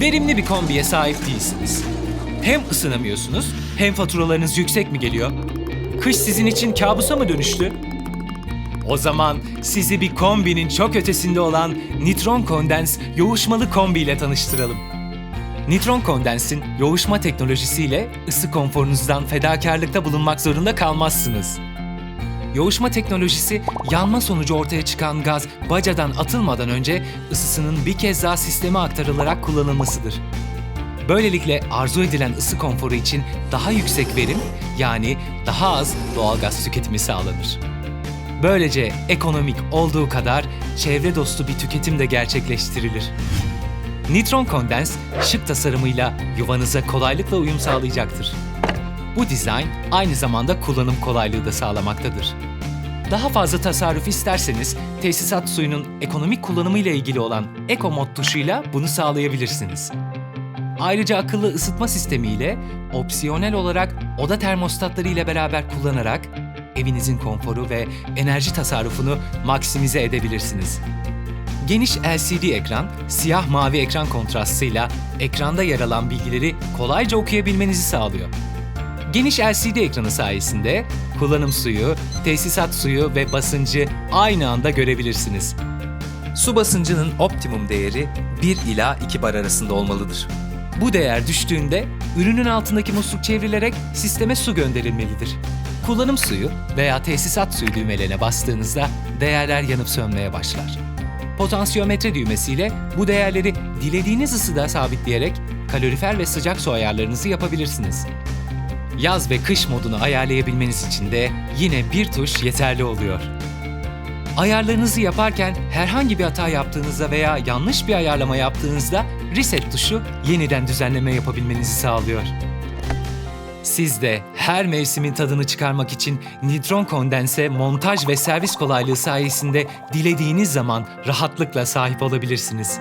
verimli bir kombiye sahip değilsiniz. Hem ısınamıyorsunuz, hem faturalarınız yüksek mi geliyor? Kış sizin için kabusa mı dönüştü? O zaman sizi bir kombinin çok ötesinde olan Nitron Kondens yoğuşmalı kombi ile tanıştıralım. Nitron Kondens'in yoğuşma teknolojisiyle ısı konforunuzdan fedakarlıkta bulunmak zorunda kalmazsınız. Yoğuşma teknolojisi yanma sonucu ortaya çıkan gaz bacadan atılmadan önce ısısının bir kez daha sisteme aktarılarak kullanılmasıdır. Böylelikle arzu edilen ısı konforu için daha yüksek verim yani daha az doğalgaz tüketimi sağlanır. Böylece ekonomik olduğu kadar çevre dostu bir tüketim de gerçekleştirilir. Nitron Kondens şık tasarımıyla yuvanıza kolaylıkla uyum sağlayacaktır. Bu dizayn aynı zamanda kullanım kolaylığı da sağlamaktadır. Daha fazla tasarruf isterseniz tesisat suyunun ekonomik kullanımı ile ilgili olan Eco Mod tuşuyla bunu sağlayabilirsiniz. Ayrıca akıllı ısıtma sistemi ile opsiyonel olarak oda termostatları ile beraber kullanarak evinizin konforu ve enerji tasarrufunu maksimize edebilirsiniz. Geniş LCD ekran, siyah mavi ekran kontrastıyla ekranda yer alan bilgileri kolayca okuyabilmenizi sağlıyor. Geniş LCD ekranı sayesinde kullanım suyu, tesisat suyu ve basıncı aynı anda görebilirsiniz. Su basıncının optimum değeri 1 ila 2 bar arasında olmalıdır. Bu değer düştüğünde ürünün altındaki musluk çevrilerek sisteme su gönderilmelidir. Kullanım suyu veya tesisat suyu düğmelerine bastığınızda değerler yanıp sönmeye başlar. Potansiyometre düğmesiyle bu değerleri dilediğiniz ısıda sabitleyerek kalorifer ve sıcak su ayarlarınızı yapabilirsiniz. Yaz ve kış modunu ayarlayabilmeniz için de yine bir tuş yeterli oluyor. Ayarlarınızı yaparken herhangi bir hata yaptığınızda veya yanlış bir ayarlama yaptığınızda reset tuşu yeniden düzenleme yapabilmenizi sağlıyor. Siz de her mevsimin tadını çıkarmak için Nitron Kondense montaj ve servis kolaylığı sayesinde dilediğiniz zaman rahatlıkla sahip olabilirsiniz.